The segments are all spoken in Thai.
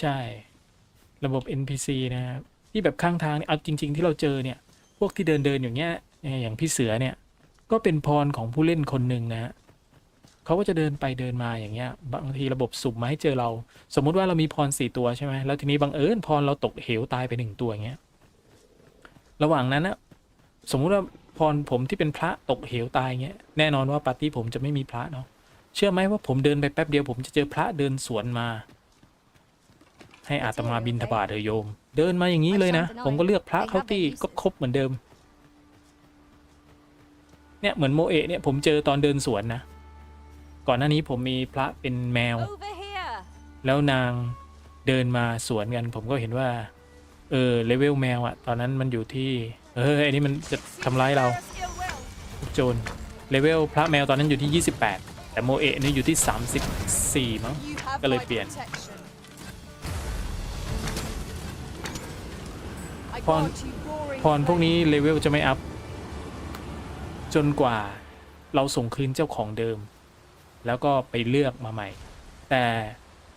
ใช่ ระบบ NPC นะครับที่แบบข้างทางเนี่ยเอาจริง ๆ ที่เราเจอเนี่ย พวกที่เดินเดินอย่างเงี้ยอย่างพี่เสือเนี่ย ก็เป็นพรของผู้เล่นคนหนึ่งนะฮะเขาก็จะเดินไปเดินมาอย่างเงี้ย บางทีระบบสุ่มมาให้เจอเรา สมมุติว่าเรามีพรสี่ตัวใช่ไหมแล้วทีนี้บังเอิญพรเราตกเหวตายไปหนึ่งตัวอย่างเงี้ยระหว่างนั้นนะสมมุติว่าพรผมที่เป็นพระตกเหวตายเงี้ยแน่นอนว่าปาร์ตี้ผมจะไม่มีพระเนาะเชื่อไหมว่าผมเดินไปแป๊บเดียวผมจะเจอพระเดินสวนมา ให้อาตมาบินทบาทเถอะโยม เดินมาอย่างนี้เลยนะ ผมก็เลือกพระเข้าที่ก็ครบเหมือนเดิม เนี่ยเหมือนโมเอะเนี่ยผมเจอตอนเดินสวนนะ ก่อนหน้านี้ผมมีพระเป็นแมว Over here. แล้วนางเดินมาสวนกัน ผมก็เห็นว่า เออเลเวลแมวอะตอนนั้นมันอยู่ที่ เออไอ้นี่มันจะทำร้ายเรา Mercy at will. โจรเลเวลพระแมวตอนนั้นอยู่ที่ 28 แต่โมเอะนี่อยู่ที่ 34 มั้ง You have Cái lời my phiền. protection. I Con- grant you roaring พรพวกนี้เลเวลจะไม่อัพ จนกว่าเราส่งคืนเจ้าของเดิม แล้วก็ไปเลือกมาใหม่ แต่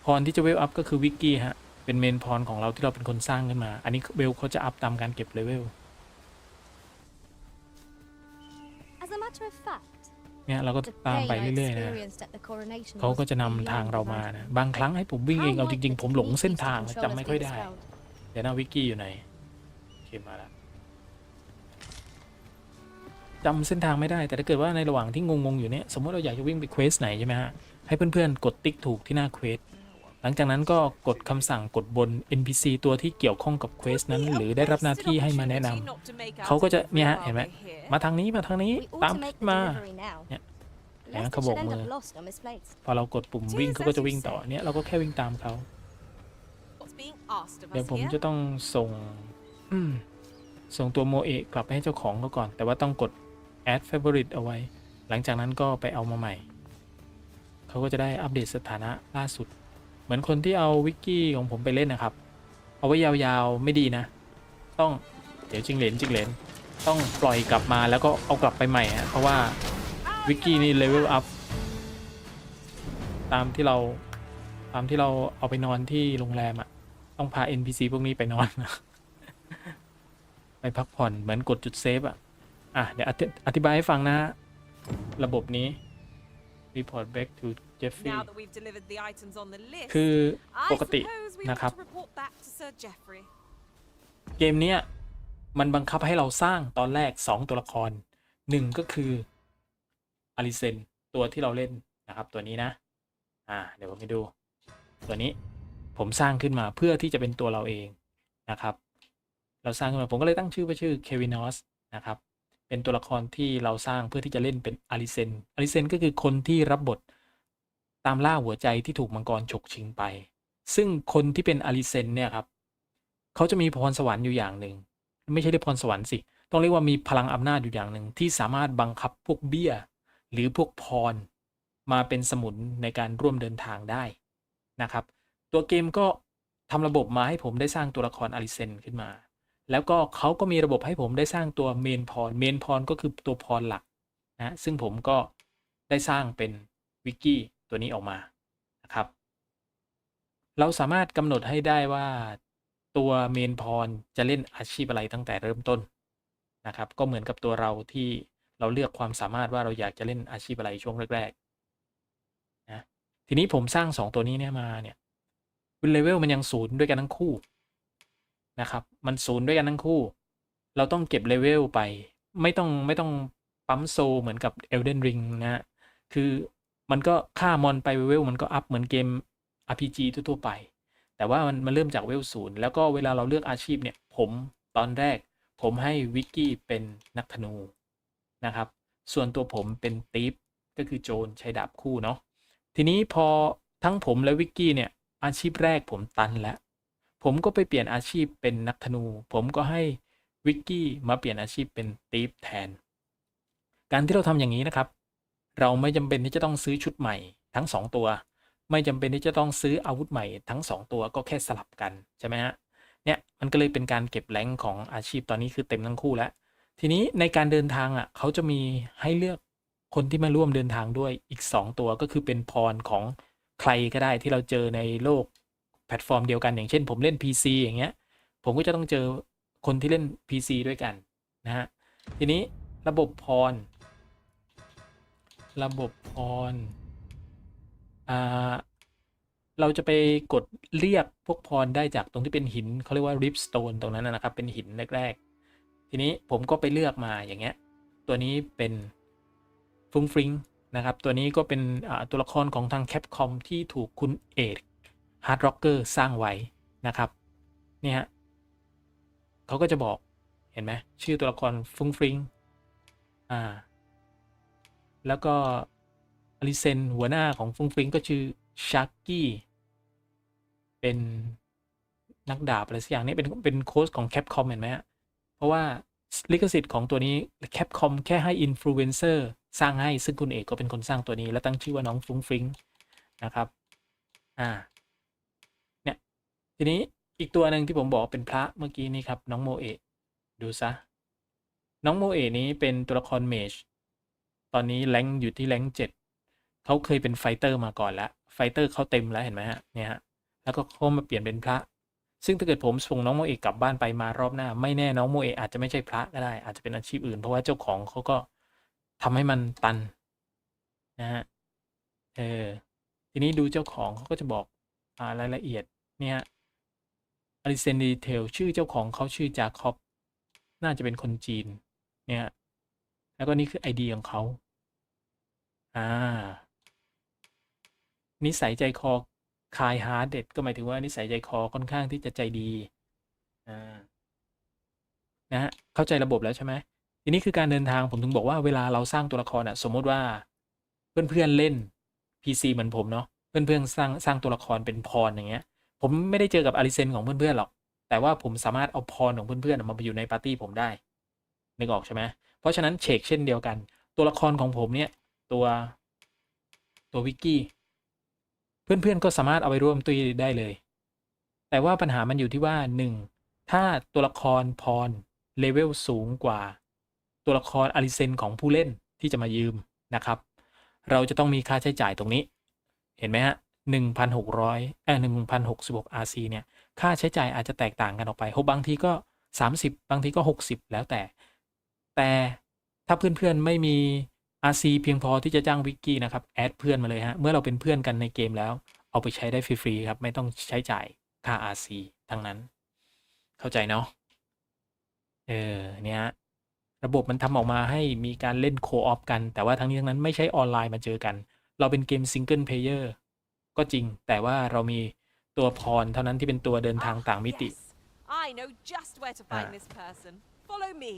พรที่จะเวลอัพก็คือวิกกี้ฮะ เป็นเมนพรของเราที่เราเป็นคนสร้างขึ้นมา อันนี้เวลเขาจะอัพตามการเก็บเลเวล As a matter of fact, เนี่ยเราก็ the ตาม pain ไป I เรื่อยๆนะ experienced at the coronation เขาก็ was จะนำทางเรามา beyond นะ imagination. บางครั้งให้ผมวิ่งเอง How เอาจ might ริง the ๆผมหลง technique เส้น used to ทาง control จำไม่ us ค่อย be ได้ dispelled? เดี๋ยวนะวิกกี้อยู่ไหนโอเค มาแล้วจำเส้นทางไม่ได้ แต่ถ้าเกิดว่าในระหว่างที่งงๆอยู่เนี่ยสมมติเราอยากจะวิ่งไปเควสไหนใช่ไหมฮะให้เพื่อนๆ กดติ๊กถูกที่หน้าเควสหลังจากนั้นก็กดคำสั่งกดบน NPC ตัวที่เกี่ยวข้องกับเควสนั้น หรือได้รับหน้าที่ให้มาแนะนำเขาก็จะเนี่ยฮะเห็นไหมมาทางนี้มาทางนี้ตามมา delivery now. Yeah. Lest Yeah, it เขาบอกมือพอเรากดปุ่มวิ่งเขาก็จะวิ่งต่อเนี่ยเราก็แค่วิ่งตามเขาเดี๋ยวผมจะต้องส่ง อืม ส่งตัวโมเอะกลับไปให้เจ้าของเขาก่อน แต่ว่าต้องกด add favorite เอาไว้ หลังจากนั้นก็ไปเอามาใหม่ เขาก็จะได้อัปเดตสถานะล่าสุด เหมือนคนที่เอาวิกกี้ของผมไปเล่นนะครับ เอาไว้ยาวๆไม่ดีนะ ต้องเดี๋ยวจิงเหลนจิงเหลนต้องปล่อยกลับมาแล้วก็เอากลับไปใหม่ฮะเพราะว่าวิกกี้นี่เลเวลอัพตามที่เราตามที่เราเอาไปนอนที่โรงแรมอะต้องพา NPC พวกนี้ไปนอน ไปพักผ่อนเหมือนกดจุดเซฟอะอะ เดี๋ยวอธิอธิบายให้ฟังนะฮะ ระบบนี้ report back to Jeffrey Now that we've delivered the items on the list, คือ I ปกติ suppose we นะครับ ought to report back to Sir Geoffrey. เกมเนี้ยมันบังคับให้เราสร้างตอนแรก 2 ตัวละครหนึ่งก็คืออลิเซนตัวที่เราเล่นนะครับตัวนี้นะ อ่า เดี๋ยวผมไปดู ตัวนี้ผมสร้างขึ้นมาเพื่อที่จะเป็นตัวเราเองนะครับ เราสร้างขึ้นมาผมก็เลยตั้งชื่อว่าชื่อเควินอสนะครับเป็นตัวละครที่เราสร้างเพื่อที่จะเล่นเป็นอลิเซนอลิเซนก็คือคนที่รับบทตามล่าหัวใจที่ถูกมังกรฉกชิงไป ซึ่งคนที่เป็นอลิเซนเนี่ยครับเขาจะมีพรสวรรค์อยู่อย่างหนึ่ง ไม่ใช่ได้พรสวรรค์สิ ต้องเรียกว่ามีพลังอำนาจอยู่อย่างหนึ่ง ที่สามารถบังคับพวกเบี้ย หรือพวกพร มาเป็นสมุนในการร่วมเดินทางได้นะครับ ตัวเกมก็ทำระบบมาให้ผมได้สร้างตัวละครอาริเซนขึ้นมา แล้วก็เขาก็มีระบบให้ผมได้สร้างตัวเมนพรเมนพรก็คือตัวพรหลักนะซึ่งผมก็ได้สร้างเป็นวิกกี้ตัวนี้ออกมานะครับ เราสามารถกำหนดให้ได้ว่าตัวเมนพรจะเล่นอาชีพอะไรตั้งแต่เริ่มต้นนะครับ ก็เหมือนกับตัวเราที่เราเลือกความสามารถว่าเราอยากจะเล่นอาชีพอะไรช่วงแรกๆนะทีนี้ผมสร้างสองตัวนี้เนี่ยมาเนี่ยวินเลเวลมันยังศูนย์ด้วยกันทั้งคู่ นะครับ มันศูนย์ด้วยกันทั้งคู่ เราต้องเก็บเลเวลไป ไม่ต้องไม่ต้องปั๊มโซเหมือนกับ Elden Ring นะฮะคือมันก็ค่ามอนไปเลเวลมันก็อัพเหมือนเกม RPG ทั่วๆไป แต่ว่ามันมันเริ่มจากเวลศูนย์แล้วก็เวลาเราเลือกอาชีพเนี่ย ผมตอนแรก ผมให้วิกกี้เป็นนักธนูนะครับ ส่วนตัวผมเป็นตีฟก็คือโจรใช้ดาบคู่เนาะทีนี้พอทั้งผมและวิกกี้เนี่ยอาชีพแรกผมตันแล้ว ผมก็ไปเปลี่ยนอาชีพเป็นนักธนู ผมก็ให้วิกกี้มาเปลี่ยนอาชีพเป็นตีฟแทน การที่เราทำอย่างนี้นะครับ เราไม่จำเป็นที่จะต้องซื้อชุดใหม่ทั้งสองตัว ไม่จำเป็นที่จะต้องซื้ออาวุธใหม่ทั้ง 2 ตัวก็แค่สลับกันใช่ไหมฮะเนี่ยมันก็เลยเป็นการเก็บแรงของอาชีพตอนนี้คือเต็มทั้งคู่แล้ว ทีนี้ในการเดินทางอะเขาจะมีให้เลือกคนที่มาร่วมเดินทางด้วยอีก 2 ตัวก็คือเป็นพรของใครก็ได้ที่เราเจอในโลก ลตฟอร์มเดียวกันอย่างเช่น ผมเล่น PC อย่างเงี้ย ผมก็จะต้องเจอคนที่เล่น PC ด้วยกันนะฮะ ทีนี้ระบบพร ระบบพร อ่า เราจะไปกดเรียกพวกพรได้จากตรงที่เป็นหินเขาเรียกว่า ripstone ตรงนั้นนะครับ เป็นหินแรกๆ ทีนี้ผมก็ไปเลือกมาอย่างเงี้ย ตัวนี้เป็นฟุ้งฟริงนะครับ ตัวนี้ก็เป็นตัวละครของทางแคปคอมที่ถูกคุณเอก ฮาร์ดร็อกเกอร์สร้างไว้นะครับเนี่ยฮะเขาก็จะบอกเห็นไหมชื่อตัวละครฟุ้งฟริงอ่าแล้วก็อลิเซนหัวหน้าของฟุ้งฟริงก็ชื่อชักกี้เป็นนักดาบอะไรสักอย่างนี่เป็นเป็นโค้ชของแคปคอมเห็นไหมฮะเพราะว่าลิขสิทธิ์ของตัวนี้แคปคอมแค่ให้อินฟลูเอนเซอร์สร้างให้ซึ่งคุณเอกก็เป็นคนสร้างตัวนี้ แล้วตั้งชื่อว่าน้องฟุ้งฟริงนะครับ อ่า ทีนี้อีกตัวหนึ่งที่ผมบอกเป็นพระเมื่อกี้นี้ครับ น้องโมเอะดูซะ น้องโมเอะนี้เป็นตัวละครเมจตอนนี้แรงค์อยู่ที่แรงค์เจ็ดเขาเคยเป็นไฟเตอร์มาก่อนแล้วไฟเตอร์เขาเต็มแล้วเห็นไหมฮะเนี่ยฮะแล้วก็เขามาเปลี่ยนเป็นพระ ซึ่งถ้าเกิดผมส่งน้องโมเอกกลับบ้านไปมารอบหน้า ไม่แน่น้องโมเอกอาจจะไม่ใช่พระก็ได้ อาจจะเป็นอาชีพอื่น เพราะว่าเจ้าของเขาก็ทำให้มันตันนะฮะเออทีนี้ดูเจ้าของเขาก็จะบอกอรายละเอียดเนี่ย อลิเซนดีเทลชื่อเจ้าของเขาชื่อจาคอบน่าจะเป็นคนจีน เนี่ยแล้วก็นี่คือไอดีของเขาอ่า นิสัยใจคอคายฮาร์ดเด็ดก็หมายถึงว่านิสัยใจคอค่อนข้างที่จะใจดีอ่านะฮะเข้าใจระบบแล้วใช่ไหมทีนี้คือการเดินทางผมถึงบอกว่าเวลาเราสร้างตัวละครอะ สมมติว่า เพื่อนๆเล่น PC เหมือนผมเนาะเพื่อนๆสร้างสร้างตัวละครเป็นพรอย่างเงี้ย ผมไม่ได้เจอกับอาริเซนของเพื่อนๆหรอก แต่ว่าผมสามารถเอาพรของเพื่อนๆมาอยู่ในปาร์ตี้ผมได้นึกออกใช่ไหมเพราะฉะนั้นเชกเช่นเดียวกัน ตัวละครของผมเนี่ยตัวตัววิกกี้เพื่อนๆก็สามารถเอาไปร่วมตีได้เลย แต่ว่าปัญหามันอยู่ที่ว่าหนึ่งถ้าตัวละครพรเลเวลสูงกว่า ตัวละครอาริเซนของผู้เล่นที่จะมายืมนะครับ เราจะต้องมีค่าใช้จ่ายตรงนี้ เห็นไหมฮะ หนึ่งพันหกร้อยเออหนึ่งพันหกสิบหก RC เนี่ย ค่าใช้จ่ายอาจจะแตกต่างกันออกไปโหบางทีก็สามสิบบางทีก็หกสิบแล้วแต่ แต่ถ้าเพื่อนๆไม่มี RC เพียงพอที่จะจ้างวิกกี้นะครับ แอดเพื่อนมาเลยฮะ เมื่อเราเป็นเพื่อนกันในเกมแล้ว เอาไปใช้ได้ฟรีๆครับ ไม่ต้องใช้จ่ายค่า RC ทั้งนั้น เข้าใจเนาะ เออ เนี่ย ระบบมันทำออกมาให้มีการเล่นโคออฟกัน แต่ว่าทั้งนี้ทั้งนั้นไม่ใช่ออนไลน์มาเจอกัน เราเป็นเกมซิงเกิลเพลเยอร์ ก็จริง แต่ว่าเรามีตัวพรเท่านั้นที่เป็นตัวเดินทาง Ah, ต่างมิติ yes. I know just where to find Ah. this person. Follow me.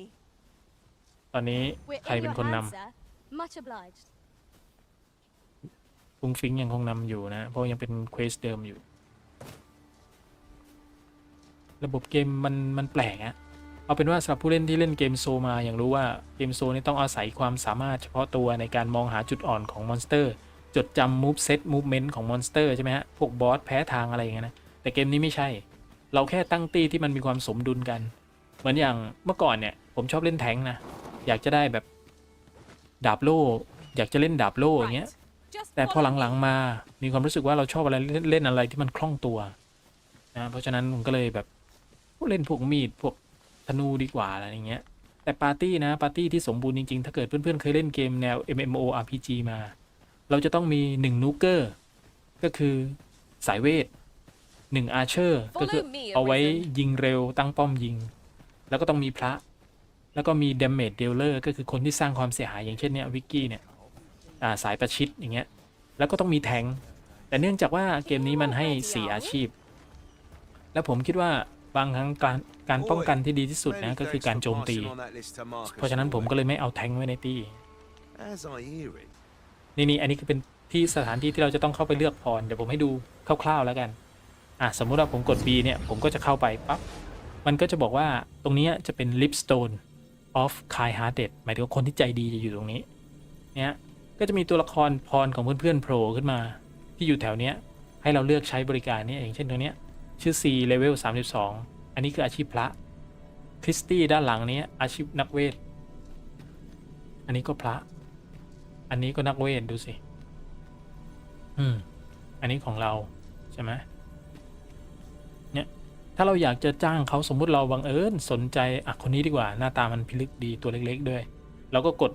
ตอนนี้ We're ใคร in เป็น your คนน hands, sir. Much obliged. ำฟุ้งฟิ้งยังคงนำอยู่นะ เพราะยังเป็นเควสเดิมอยู่ ระบบเกมมันมันแปลกอะเอาเป็นว่าสำหรับผู้เล่นที่เล่นเกมโซมาอย่างรู้ว่าเกมโซนี่ต้องอาศัยความสามารถเฉพาะตัวในการมองหาจุดอ่อนของมอนสเตอร์ จดจำมูฟเซตมูฟเมนต์ของมอนสเตอร์ใช่ไหมฮะ พวกบอสแพ้ทางอะไรอย่างเงี้ยนะ แต่เกมนี้ไม่ใช่ เราแค่ตั้งตี้ที่มันมีความสมดุลกัน เหมือนอย่างเมื่อก่อนเนี่ย ผมชอบเล่นแทงค์นะ อยากจะได้แบบดาบโล่ อยากจะเล่นดาบโล่อย่างเงี้ย Right. Just แต่พอ follow หลัง me. ๆมา มีความรู้สึกว่าเราชอบอะไรเล่นเล่นอะไรที่มันคล่องตัวนะ เพราะฉะนั้นผมก็เลยแบบเล่นพวกมีดพวกธนูดีกว่าอะไรอย่างเงี้ยแต่ปาร์ตี้นะปาร์ตี้ที่สมบูรณ์จริง ๆ ถ้าเกิดเพื่อนๆ เคยเล่นเกมแนว MMORPG มา เราจะต้องมีหนึ่งนูเกอร์ก็คือสายเวทหนึ่งอาร์เชอร์ก็คือ Follow me, เอาไว้ Arisen. ยิงเร็วตั้งป้อมยิง แล้วก็ต้องมีพระ แล้วก็มี damage dealer ก็คือคนที่สร้างความเสียหายอย่างเช่นเนี่ยวิกกี้เนี่ยอ่าสายประชิดอย่างเงี้ยแล้วก็ต้องมีแทงค์แต่เนื่องจากว่าเกมนี้มันให้สี่อาชีพ แล้วผมคิดว่าบางครั้งการการป้องกันที่ดีที่สุดนะก็คือการโจมตี เพราะฉะนั้นผมก็เลยไม่เอาแทงค์ไว้ในตี้ นี่นี่อันนี้คือเป็นที่สถานที่ที่เราจะต้องเข้าไปเลือกพรเดี๋ยวผมให้ดูคร่าวๆแล้วกันอะสมมุติว่าผมกด B เนี่ยผมก็จะเข้าไปปั๊บมันก็จะบอกว่าตรงนี้จะเป็น Lipstone of Kind Hearted หมายถึงคนที่ใจดีจะอยู่ตรงนี้เนี่ยก็จะมีตัวละครพรของเพื่อนๆโผล่ขึ้นมา ที่อยู่แถวเนี้ยให้เราเลือกใช้บริการเนี่ยอย่างเช่นตัวเนี้ยชื่อ C level 32 อันนี้คืออาชีพพระคริสตี้ด้านหลังนี้อาชีพนักเวท อันนี้ก็พระ อันนี้ก็นักเวทดูสิ อืม อันนี้ของเราใช่ไหมเนี่ย ถ้าเราอยากจะจ้างเขาสมมุติเราบังเอิญสนใจ อะ คนนี้ดีกว่า หน้าตามันพิลึกดีตัวเล็ก ๆ ด้วย เราก็กด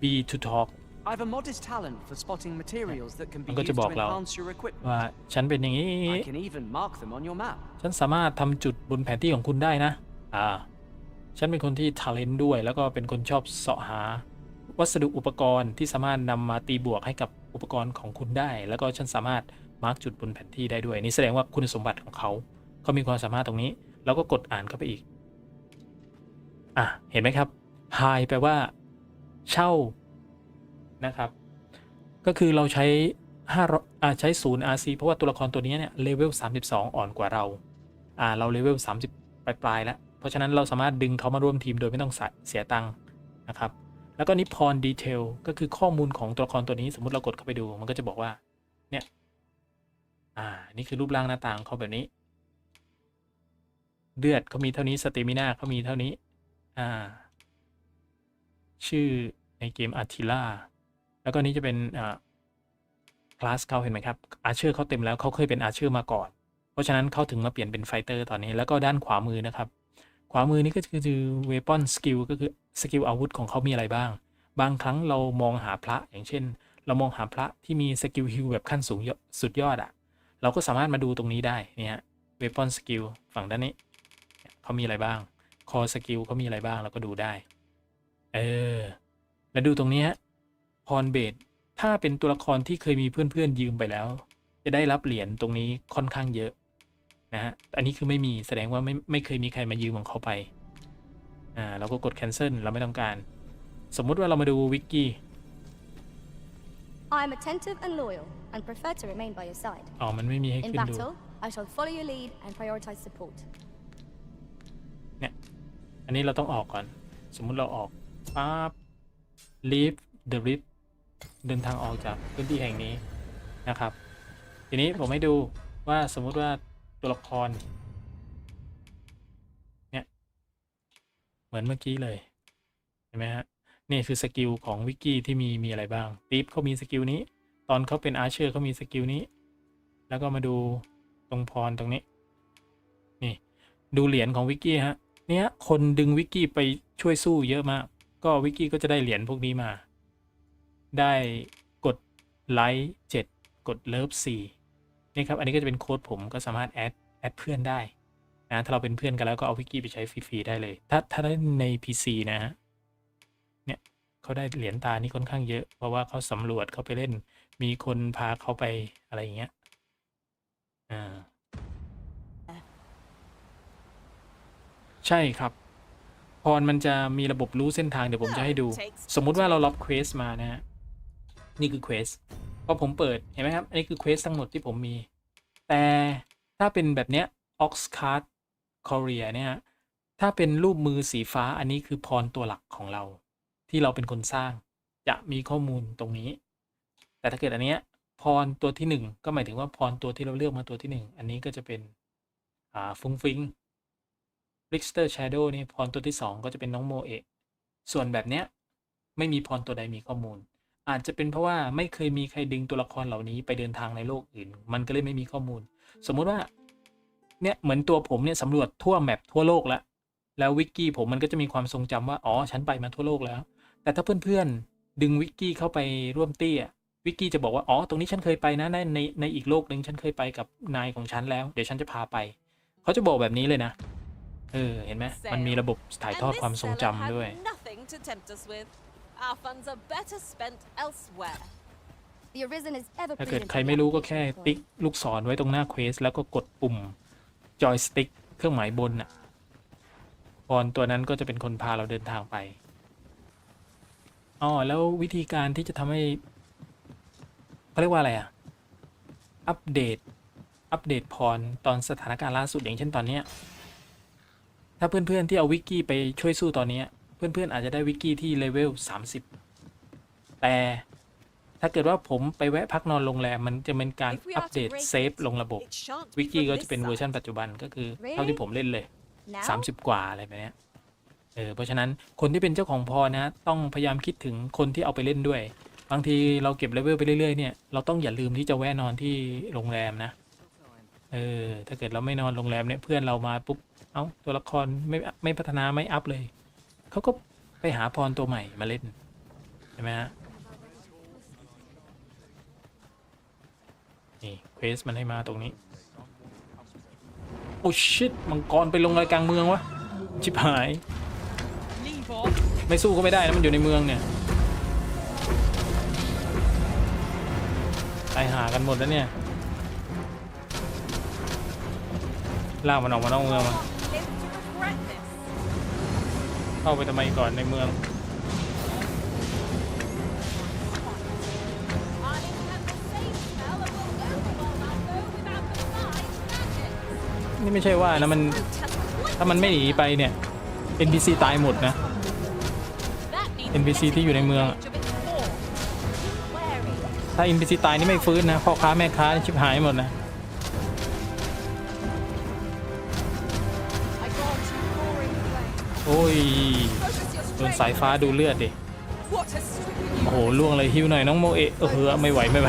B to talk I've a modest talent for spotting materials that can be มันก็ used จะ to บอกเรา enhance your equipment. ว่าฉันเป็นอย่างนี้ I can even mark them on your map. ฉันสามารถทำจุดบนแผนที่ของคุณได้นะ อ่า ฉันเป็นคนที่ท ALENT ด้วย แล้วก็เป็นคนชอบเสาะหา วัสดุอุปกรณ์ที่สามารถนำมาตีบวกให้กับอุปกรณ์ของคุณได้ แล้วก็ฉันสามารถมาร์กจุดบนแผนที่ได้ด้วย นี่แสดงว่าคุณสมบัติของเขา เขามีความสามารถตรงนี้ แล้วก็กดอ่านเข้าไปอีก อะ เห็นไหมครับ high แปลว่า เช่านะครับ ก็คือเราใช้5อ่าใช้ศูนย์ RC เพราะว่าตัวละครตัวนี้เนี่ยเลเวล32 อ่อนกว่าเรา อ่า เราเลเวล30 ปลายปลายๆแล้ว เพราะฉะนั้นเราสามารถดึงเขามาร่วมทีมโดยไม่ต้องเสียตังค์นะครับ แล้วก็นิพรดีเทลก็คือข้อมูลของตัวละครตัวนี้สมมติเรากดเข้าไปดูมันก็จะบอกว่า เนี่ย อ่า นี่คือรูปร่างหน้าตาของเขาแบบนี้ เลือดเขามีเท่านี้สเตมินาเขามีเท่านี้ อ่า ชื่อในเกมอาร์ติล่าแล้วก็นี้จะเป็นอ่าคลาสเขาเห็นไหมครับ อาเชอร์เขาเต็มแล้วเขาเคยเป็นอาเชอร์มาก่อน เพราะฉะนั้นเขาถึงมาเปลี่ยนเป็นไฟเตอร์ตอนนี้ แล้วก็ด้านขวามือนะครับ ขวามือนี่ก็คือ weapon skill ก็คือ สกิลอาวุธของเขามีอะไรบ้าง บางครั้งเรามองหาพระอย่างเช่น เรามองหาพระที่มีสกิลฮิลแบบขั้นสูงสุดยอดอะ่ะ เราก็สามารถมาดูตรงนี้ได้เนี่ยฮะ weapon skill ฝั่งด้านนี้เขามีอะไรบ้าง core skill เขามีอะไรบ้างเราก็ดูได้ เออ แล้วดูตรงนี้ฮะพรเบดถ้าเป็นตัวละครที่เคยมีเพื่อนๆยืมไปแล้ว จะได้รับเหรียญตรงนี้ค่อนข้างเยอะนะฮะแต่อันนี้คือไม่มีแสดงว่าไม่ไม่เคยมีใครมายืมของเขาไป อ่าเราก็กด cancel เราไม่ต้องการ สมมุติว่าเรามาดูวิกกี้ I am attentive and loyal and prefer to remain by your side. อ๋อ มันไม่มีให้ In ขึ้นดู battle, I shall follow your lead and prioritize support. อันนี้เราต้องออกก่อน สมมุติเราออกปั๊บ leave the rift เดินทางออกจากพื้นที่แห่งนี้นะครับ ทีนี้ผมให้ดูว่าสมมุติว่าตัวละคร เนี่ย เหมือนเมื่อกี้เลย เห็นไหมฮะ นี่คือสกิลของวิกกี้ที่มีมีอะไรบ้างตีฟเขามีสกิลนี้ ตอนเขาเป็นอาร์เชอร์เขามีสกิลนี้ แล้วก็มาดูตรงพรตรงนี้ นี่ดูเหรียญของวิกกี้ฮะ เนี่ยคนดึงวิกกี้ไปช่วยสู้เยอะมาก ก็วิกกี้ก็จะได้เหรียญพวกนี้มา ได้กดไลค์เจ็ดกดเลิฟสี่นี่ครับ อันนี้ก็จะเป็นโค้ดผมก็สามารถแอดแอดเพื่อนได้ นะถ้าเราเป็นเพื่อนกันแล้วก็เอาวิกกี้ไปใช้ฟรีๆได้เลย ถ้าถ้าได้ใน PC นะฮะเนี่ยเขาได้เหรียญตานี่ค่อนข้างเยอะ เพราะว่าเขาสำรวจเขาไปเล่น มีคนพาเขาไปอะไรอย่างเงี้ยอ่าใช่ครับ พรมันจะมีระบบรู้เส้นทางเดี๋ยวผมจะให้ดู สมมุติว่าเรารับเควสมานะฮะนี่คือเควสพอผมเปิดเห็นไหมครับ อันนี้คือเควสทั้งหมดที่ผมมี แต่ถ้าเป็นแบบเนี้ย Oxcart Korea เนี่ยถ้าเป็นรูปมือสีฟ้าอันนี้คือพรตัวหลักของเรา ที่เราเป็นคนสร้างจะมีข้อมูลตรงนี้ แต่ถ้าเกิดอันเนี้ยพรตัวที่หนึ่งก็หมายถึงว่าพรตัวที่เราเลือกมาตัวที่หนึ่งอันนี้ก็จะเป็นอ่าฟุ้งฟิง r i c h t e r Shadow นี่พรตัวที่ 2 ก็จะเป็นน้องโมเอะส่วนแบบเนี้ยไม่มีพรตัวใดมีข้อมูล อาจจะเป็นเพราะว่าไม่เคยมีใครดึงตัวละครเหล่านี้ไปเดินทางในโลกอื่น มันก็เลยไม่มีข้อมูล สมมุติว่า เนี่ยเหมือนตัวผมเนี่ยสำรวจทั่วแมปทั่วโลกแล้ว แล้ววิกกี้ผมมันก็จะมีความทรงจำว่า อ๋อ ฉันไปมาทั่วโลกแล้ว แต่ถ้าเพื่อนๆ ดึงวิกกี้เข้าไปร่วมตี้อะวิกกี้จะบอกว่า อ๋อ ตรงนี้ฉันเคยไปนะ ในในในอีกโลกหนึ่งฉันเคยไปกับนายของฉันแล้ว เดี๋ยวฉันจะพาไป เขาจะบอกแบบนี้เลยนะ เออ เห็นไหมมันมีระบบถ่ายทอดความทรงจำด้วย And this fella had nothing to tempt us with. Our funds are better spent elsewhere. The Arisen is ever ถ้าเกิด prudent ใคร to ไม่รู้ก็ react แค่ before ติ๊กลูกศรไว้ตรงหน้าเควสแล้วก็กดปุ่ม จอยสติ๊กเครื่องหมายบนน่ะพรตัวนั้นก็จะเป็นคนพาเราเดินทางไปอ๋อแล้ววิธีการที่จะทำให้เขาเรียกว่าอะไรอะอัปเดต อัปเดตพรตอนสถานการณ์ล่าสุดอย่างเช่นตอนเนี้ยถ้าเพื่อนๆที่เอาวิกกี้ไปช่วยสู้ตอนนี้ เพื่อนๆอาจจะได้วิกกี้ที่เลเวล30 แต่ ถ้าเกิดว่าผมไปแวะพักนอนโรงแรม มันจะเป็นการ If we อัป are เด to ต break เซฟ it, ลงระบบ it shan't วิก be กี้ from ก็จะ this เป็นเวอร์ชัน side. ปัจจุบันก็คือ Really? เท่าที่ผมเล่นเลย Now? 30 กว่าอะไรแบบเนี้ยเออเพราะฉะนั้นคนที่เป็นเจ้าของพรนะ ต้องพยายามคิดถึงคนที่เอาไปเล่นด้วย บางทีเราเก็บเลเวลไปเรื่อยๆเนี่ยเราต้องอย่าลืมที่จะแวะนอนที่โรงแรมนะเอเออถ้าเกิดเราไม่นอนโรงแรมเนี่ยเพื่อนเรามาปุ๊บเอ้าตัวละครไม่ไม่พัฒนาไม่อัพเลยเขาก็ไปหาพรตัวใหม่มาเล่นใช่ไหมฮะ นี่เควสมันให้มาตรงนี้ โอ้ชิตมังกรไปลงอะไรกลางเมืองวะชิบหาย ไม่สู้ก็ไม่ได้นะมันอยู่ในเมืองเนี่ยตายหากันหมดแล้วเนี่ยลากมันออกมานอกเมืองมาเข้าไปทำไมก่อนในเมือง นี่ไม่ใช่ว่านะมัน ถ้ามันไม่หนีไปเนี่ย NPC ตายหมดนะ NPC ที่อยู่ในเมืองอะถ้า NPC ตายนี่ไม่ฟื้นนะพ่อค้าแม่ค้าชิบหายหมดนะโอ้ยโดนสายฟ้าดูเลือดดิโอ้โหล่วงเลยฮิวหน่อยน้องโมเอะเออไม่ไหวไม่ไหว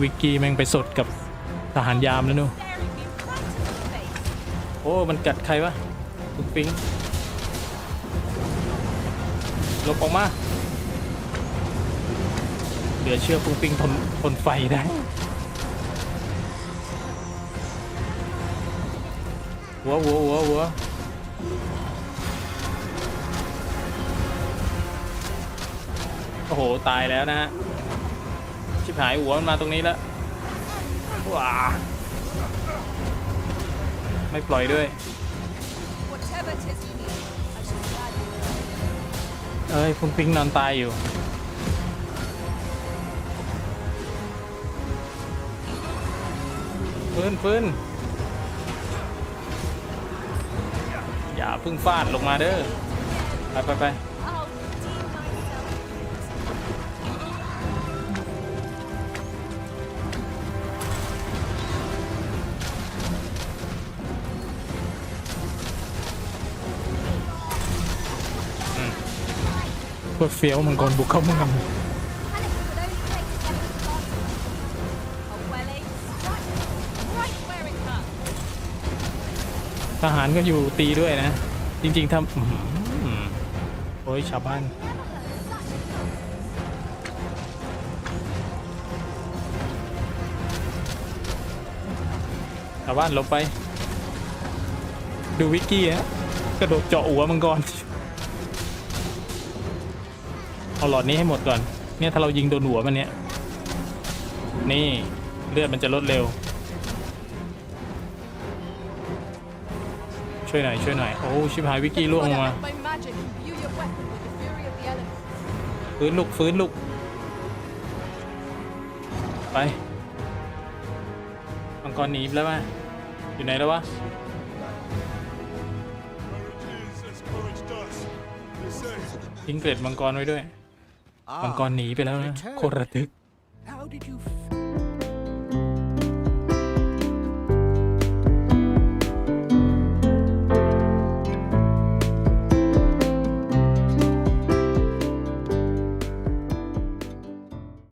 วิกกี้แม่งไปสดกับ ทหารยามแล้วนู่โอ้ มันกัดใครวะปุ้งปิงหลบออกมา เหลือเชื่อปุ้งปิงทนทนไฟได้ หัวหัวหัวหัวโอ้โห ตายแล้วนะฮะ ชิบหายหัวมันมาตรงนี้แล้ว ว้าไม่ปล่อยด้วย Whatever it is you need, I shall gladly เอ้ย คุณปิงนอนตายอยู่ ฟื้นฟื้นอย่าเพึ่งฟาดลงมาเด้อ ไปไปไป ตรเฟี้ยวมังกรบุกเข้าเมืองทหารก็อยู่ตีด้วยนะ จริงๆทำโอ้ยชาวบ้านชาวบ้านลบไป ดูวิกกี้ฮะกระโดดเจาะหัวมังกร เอาหลอดนี้ให้หมดก่อน เนี่ยถ้าเรายิงโดนหัวมันเนี่ย นี่เลือดมันจะลดเร็ว ช่วยหน่อยช่วยหน่อย โอ้ชิบหายวิกกี้ล่วงลงมา My magic imbue your weapon with the fury of the elements. ฟื้นลุกฟื้นลุก ไปมังกรหนีไปแล้ววะอยู่ไหนแล้ววะทิ้งเกล็ดมังกรไว้ด้วย มังกรหนีไปแล้วนะโคตรระทึก How did you